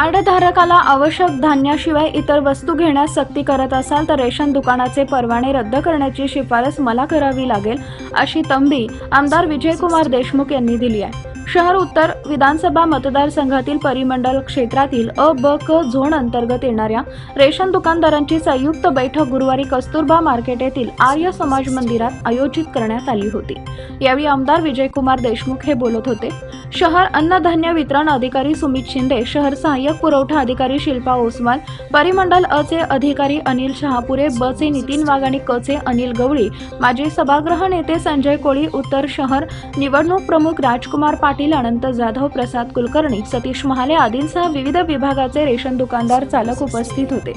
कार्डधारकाला आवश्यक धान्याशिवाय इतर वस्तू घेण्यास सक्ती करत असाल तर रेशन दुकानाचे परवाने रद्द करण्याची शिफारस मला करावी लागेल अशी तंबी आमदार विजयकुमार देशमुख यांनी दिली आहे. शहर उत्तर विधानसभा मतदारसंघातील परिमंडल क्षेत्रातील अ ब क झोन अंतर्गत येणाऱ्या रेशन दुकानदारांची संयुक्त बैठक गुरुवारी कस्तुरबा मार्केट येथील आर्य समाज मंदिरात आयोजित करण्यात आली होती. यावेळी आमदार विजयकुमार देशमुख हे बोलत होते. शहर अन्नधान्य वितरण अधिकारी सुमित शिंदे शहर सहाय्यक पुरवठा अधिकारी शिल्पा ओसवाल परिमंडल अचे अधिकारी अनिल शहापुरे ब चे नितीन वाघ आणि क चे अनिल गवळी. माजी सभागृह नेते संजय कोळी उत्तर शहर निवडणूक प्रमुख राजकुमार पाटील अनंत जाधव प्रसाद कुलकर्णी सतीश महाले आदींसह विविध विभागाचे रेशन दुकानदार चालक उपस्थित होते.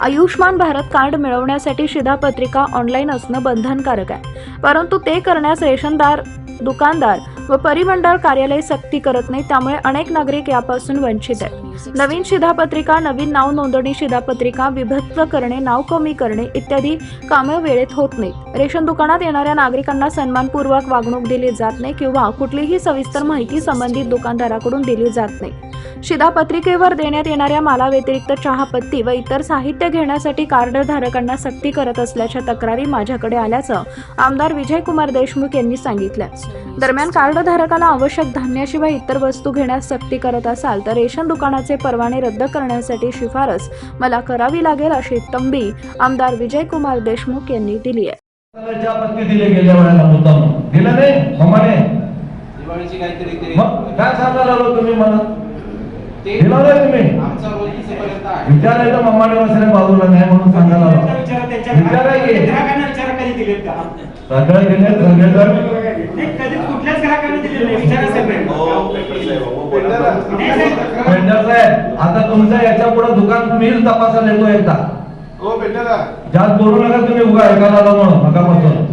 आयुष्मान भारत कार्ड मिळवण्यासाठी शिधापत्रिका ऑनलाईन असणं बंधनकारक आहे. परंतु ते करण्यास रेशनदार दुकानदार व परिमंडळ कार्यालय सक्ती करत नाही त्यामुळे अनेक नागरिक यापासून वंचित आहेत. नवीन शिधापत्रिका नवीन नाव नोंदणी शिधापत्रिका विभक्त करणे नाव कमी करणे इत्यादी कामं वेळेत होत नाहीत. रेशन दुकानात येणाऱ्या नागरिकांना सन्मानपूर्वक वागणूक दिली जात नाही किंवा कुठलीही सविस्तर माहिती संबंधित दुकानदाराकडून दिली जात नाही. शिधापत्रिकेवर देण्यात येणाऱ्या मालाव्यतिरिक्त चहापत्ती व इतर साहित्य घेण्यासाठी कार्डधारकांना सक्ती करत असल्याच्या तक्रारी माझ्याकडे आल्याचं आमदार विजयकुमार देशमुख यांनी सांगितलं. दरम्यान कार्डधारकाला आवश्यक धान्याशिवाय इतर वस्तू घेण्यास सक्ती करत असाल तर रेशन दुकानाचे परवाने रद्द करण्यासाठी शिफारस मला करावी लागेल अशी तंबी आमदार विजयकुमार देशमुख यांनी दिली आहे. दिवाळीची काहीतरी काय सांगायला आलो तुम्ही मला? दिलं तुम्ही. विचारायचं बसले बाजूला नाही म्हणून सांगायला विचारा की. का? सगळे कुठल्याच ग्राहकांना नाही. विचारा पेंडर साहेब. आता तुमचं याच्यापुढे दुकान मीच तपासायला येतो एकदा. हो भेटला जास्त बोलू नका तुम्ही उगा ऐकायला आलो म्हणून नकापासून